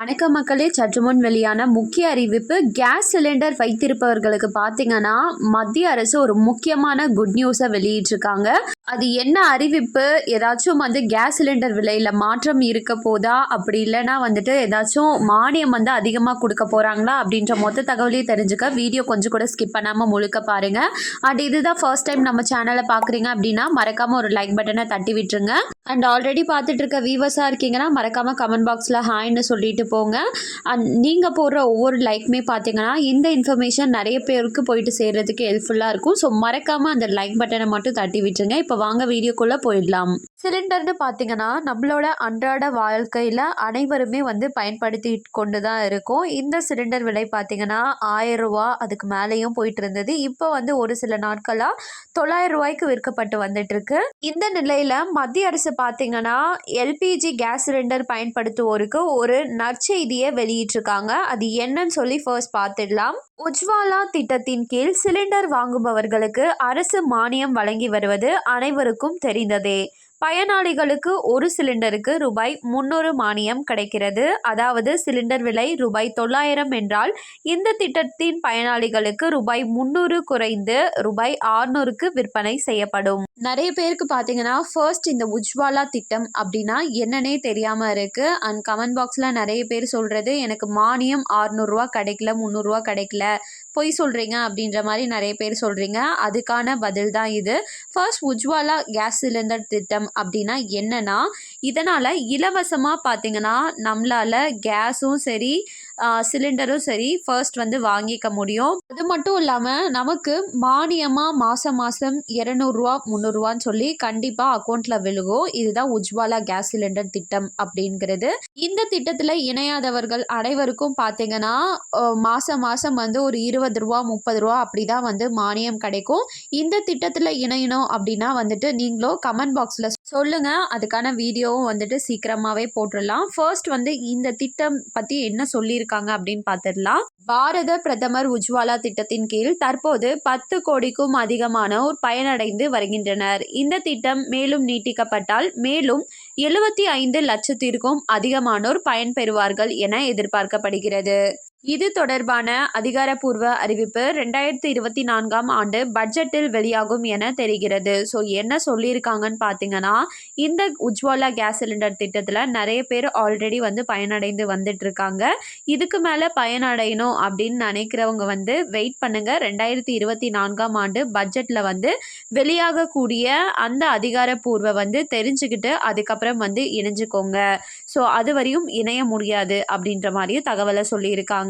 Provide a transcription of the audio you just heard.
வணக்கம் மக்களே சற்று முன் வெளியான முக்கிய அறிவிப்பு கேஸ் சிலிண்டர் வைத்திருப்பவர்களுக்கு பார்த்தீங்கன்னா மத்திய அரசு ஒரு முக்கியமான குட் நியூஸை வெளியிட்டிருக்காங்க. அது என்ன அறிவிப்பு? ஏதாச்சும் வந்து கேஸ் சிலிண்டர் விலையில் மாற்றம் இருக்க போதா? அப்படி இல்லைன்னா வந்துட்டு ஏதாச்சும் மானியம் வந்து அதிகமாக கொடுக்க போகிறாங்களா அப்படின்ற மொத்த தகவலையும் தெரிஞ்சுக்க வீடியோ கொஞ்சம் கூட ஸ்கிப் பண்ணாமல் முழுக்க பாருங்கள் அண்ட் இதுதான் ஃபர்ஸ்ட் டைம் நம்ம சேனலை பார்க்குறீங்க அப்படின்னா மறக்காமல் ஒரு லைக் பட்டனை தட்டி விட்டுருங்க. அண்ட் ஆல்ரெடி பார்த்துட்டு இருக்க வியூவர்ஸாக இருக்கீங்கன்னா மறக்காமல் கமெண்ட் பாக்ஸில் ஹாய்னு சொல்லிட்டு போங்க. அண்ட் நீங்கள் போடுற ஒவ்வொரு லைக்குமே பார்த்தீங்கன்னா இந்த இன்ஃபர்மேஷன் நிறைய பேருக்கு போயிட்டு சேர்றதுக்கு ஹெல்ப்ஃபுல்லாக இருக்கும். ஸோ மறக்காமல் அந்த லைக் பட்டனை மட்டும் தட்டி விட்டுருங்க. இப்போ வாங்க வீடியோக்குள்ளே போயிடலாம். சிலிண்டர்னு பார்த்தீங்கன்னா நம்மளோட அன்றாட வாழ்க்கையில் அனைவருமே வந்து பயன்படுத்தி கொண்டு தான் இருக்கோம். இந்த சிலிண்டர் விலை பார்த்தீங்கன்னா ஆயிரம் ரூபா அதுக்கு மேலேயும் போயிட்டு இருந்தது. இப்போ வந்து ஒரு சில நாட்களாக தொள்ளாயிரம் ரூபாய்க்கு விற்கப்பட்டு வந்துட்டு இருக்கு இந்த நிலையில் மத்திய அரசு பார்த்தீங்கன்னா எல்பிஜி கேஸ் சிலிண்டர் பயன்படுத்துவோருக்கு ஒரு நற்செய்தியை வெளியிட்டிருக்காங்க. அது என்னன்னு சொல்லி ஃபர்ஸ்ட் பார்த்துடலாம் உஜ்வாலா திட்டத்தின் கீழ் சிலிண்டர் வாங்குபவர்களுக்கு அரசு மானியம் வழங்கி வருவது அனைவருக்கும் தெரிந்ததே. பயனாளிகளுக்கு ஒரு சிலிண்டருக்கு ரூபாய் முன்னூறு மானியம் கிடைக்கிறது. அதாவது சிலிண்டர் விலை ரூபாய் தொள்ளாயிரம் என்றால் இந்த திட்டத்தின் பயனாளிகளுக்கு ரூபாய் முன்னூறு குறைந்து ரூபாய் ஆறுநூறுக்கு விற்பனை செய்யப்படும். நிறைய பேருக்கு பார்த்தீங்கன்னா ஃபர்ஸ்ட் இந்த உஜ்வாலா திட்டம் அப்படின்னா என்னன்னே தெரியாமல் இருக்குது அண்ட் கமெண்ட் பாக்ஸில் நிறைய பேர் சொல்கிறது எனக்கு மானியம் ஆறுநூறுவா கிடைக்கல முந்நூறுரூவா கிடைக்கல. பொய் சொல்கிறீங்க அப்படின்ற மாதிரி நிறைய பேர் சொல்கிறீங்க அதுக்கான பதில் தான் இது. ஃபர்ஸ்ட் உஜ்வாலா கேஸ் சிலிண்டர் திட்டம் அப்படின்னா என்னன்னா இதனால் இலவசமாக பாத்தீங்கன்னா நம்மளால் கேஸும் சரி சிலிண்டரும் சரி ஃபர்ஸ்ட் வந்து வாங்கிக்க முடியும். அது மட்டும் இல்லாமல் நமக்கு மானியமாக மாதம் மாதம் இரநூறுவா முந்நூறுரூவான்னு சொல்லி கண்டிப்பாக அக்கௌண்ட்டில் விழுகும். இதுதான் உஜ்வாலா கேஸ் சிலிண்டர் திட்டம் அப்படிங்கிறது. இந்த திட்டத்தில் இணையாதவர்கள் அனைவருக்கும் பார்த்தீங்கன்னா மாதம் மாதம் வந்து ஒரு இருபது ரூபா முப்பது ரூபா அப்படி தான் வந்து மானியம் கிடைக்கும். இந்த திட்டத்தில் இணையணும் அப்படின்னா வந்துட்டு நீங்களும் கமெண்ட் பாக்ஸில் சொல்லுங்கள் அதுக்கான வீடியோவும் வந்துட்டு சீக்கிரமாகவே போட்டுடலாம். ஃபர்ஸ்ட் வந்து இந்த திட்டம் பற்றி என்ன சொல்லியிருக்காங்க அப்படின்னு பார்த்துடலாம் பாரத பிரதமர் உஜ்வாலா திட்டத்தின் கீழ் தற்போது பத்து கோடிக்கும் அதிகமானோர் பயனடைந்து வருகின்றனர். இந்த திட்டம் மேலும் நீட்டிக்கப்பட்டால் மேலும் எழுபத்தி ஐந்து லட்சத்திற்கும் அதிகமானோர் பயன்பெறுவார்கள் என எதிர்பார்க்கப்படுகிறது. இது தொடர்பான அதிகாரப்பூர்வ அறிவிப்பு ரெண்டாயிரத்தி இருபத்தி நான்காம் ஆண்டு பட்ஜெட்டில் வெளியாகும் என தெரிகிறது. ஸோ என்ன சொல்லியிருக்காங்கன்னு பார்த்தீங்கன்னா இந்த உஜ்வாலா கேஸ் சிலிண்டர் திட்டத்தில் நிறைய பேர் ஆல்ரெடி வந்து பயனடைந்து வந்துட்டு இருக்காங்க இதுக்கு மேலே பயனடையணும் அப்படின்னு நினைக்கிறவங்க வந்து வெயிட் பண்ணுங்க. ரெண்டாயிரத்தி இருபத்தி நான்காம் ஆண்டு பட்ஜெட்டில் வந்து வெளியாகக்கூடிய அந்த அதிகாரப்பூர்வ வந்து தெரிஞ்சுக்கிட்டு அதுக்கப்புறம் வந்து இணைஞ்சுக்கோங்க. ஸோ அது வரையும் இணைய முடியாது அப்படின்ற மாதிரியும் தகவலை சொல்லியிருக்காங்க.